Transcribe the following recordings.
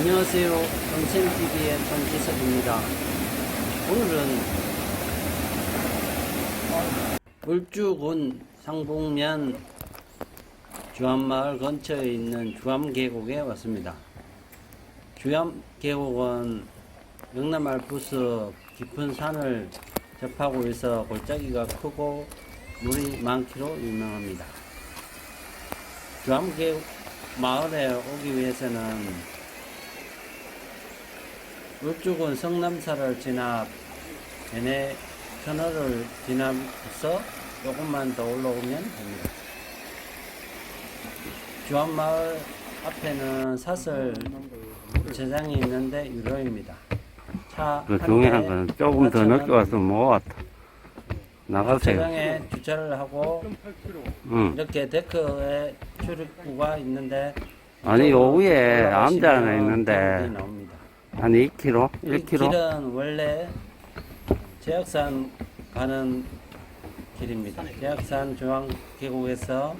안녕하세요. 정첸TV의 정기석입니다. 오늘은 울주군 상봉면 주암마을 근처에 있는 주암계곡에 왔습니다. 주암계곡은 영남알 부스 깊은 산을 접하고 있어 골짜기가 크고 물이 많기로 유명합니다. 주암계곡 마을에 오기 위해서는 울주군 성남사를 지나 베네 터널을 지나서 조금만 더 올라오면 됩니다. 주암마을 앞에는 사설 주차장이 있는데 유료입니다. 차그한 중요한 대 거는 조금 더 4,000원 늦게 와서 못 왔다. 나가세요. 주차장에 주차를 하고 응. 이렇게 데크에 출입구가 있는데 아니, 요 위에 올라가시면 암자 하나 있는데. 한 2km? 이 1km? 길은 원래 제약산 가는 길입니다. 제약산 중앙 계곡에서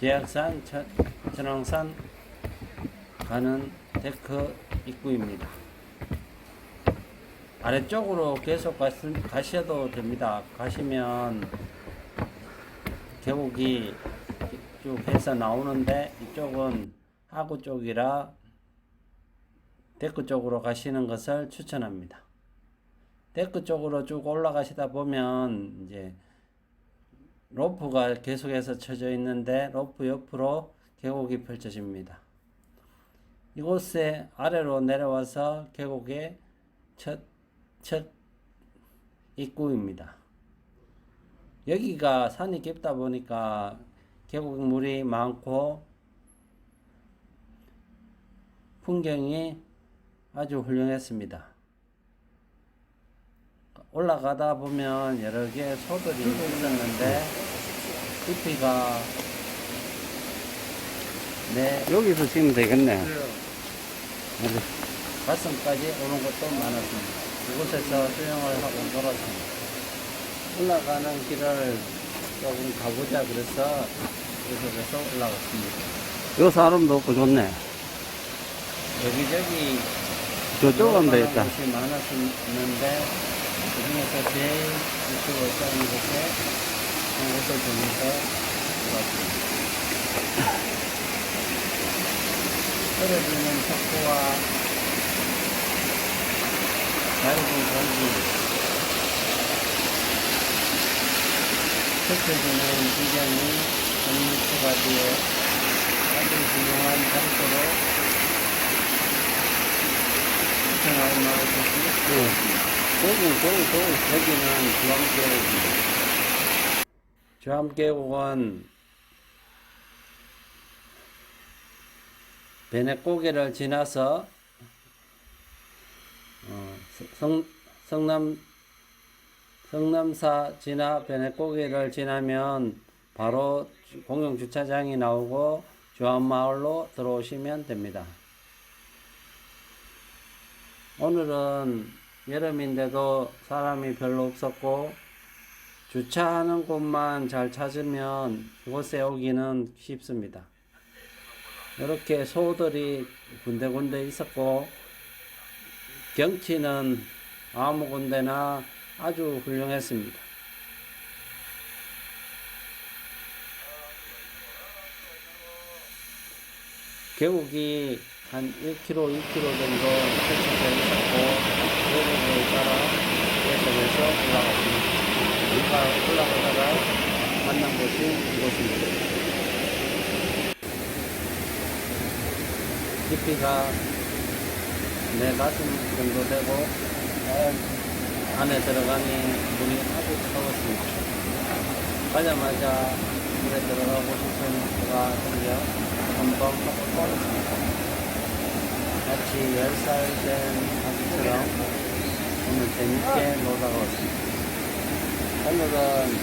제약산 천- 천왕산 가는 데크 입구입니다. 아래쪽으로 계속 가시, 가셔도 됩니다. 가시면 계곡이 쭉 해서 나오는데 이쪽은 하구 쪽이라 데크 쪽으로 가시는 것을 추천합니다. 데크 쪽으로 쭉 올라가시다 보면 이제 로프가 계속해서 쳐져 있는데 로프 옆으로 계곡이 펼쳐집니다. 이곳에 아래로 내려와서 계곡의 첫, 첫 입구입니다. 여기가 산이 깊다 보니까 계곡물이 많고 풍경이 아주 훌륭했습니다. 올라가다 보면 여러 개의 소들이 있었는데 깊이가 내 여기서 치면 되겠네. 가슴까지 오는 것도 많았습니다. 이곳에서 수영을 하고 놀았습니다. 올라가는 길을 조금 가보자 그래서 계속해서 올라갔습니다. 요 사람도 없고 좋네. 여기저기 저쪽 가면 되겠다. 곳이 많았었는데 그중에서 제일 이쪽으로 쌓인 곳에 한 곳을 보면서 들어왔습니다. 떨어지는 속도와 얇은 공기 펼쳐지는 풍경이 전문수가 뒤에 아주 훌륭한 장소로 추천할 만한 곳이 거기, 거기, 거기. 여기는 주암계곡입니다. 주암계곡은 베네고개를 지나서 어, 성, 성남 성남사 지나 베네고개를 지나면 바로 주- 공영 주차장이 나오고 주암마을로 들어오시면 됩니다. 오늘은 여름인데도 사람이 별로 없었고 주차하는 곳만 잘 찾으면 이곳에 오기는 쉽습니다. 이렇게 소들이 군데군데 있었고 경치는 아무 군데나 아주 훌륭했습니다. 계곡이 한 1km, 2km 정도 펼쳐져 있었고 계곡을 따라 계속해서 올라갔습니다. 여기가 올라가다가 만난 곳이 이곳입니다. 깊이가 내 가슴 정도 되고 어, 안에 들어가니 물이 아주 차갑습니다. 가자마자 물에 들어가고 싶은 수가 생겨 한번 하고 떨어집니다. 마치 10살 된 아기처럼 오늘 재밌게 놀다가 왔습니다. 오늘은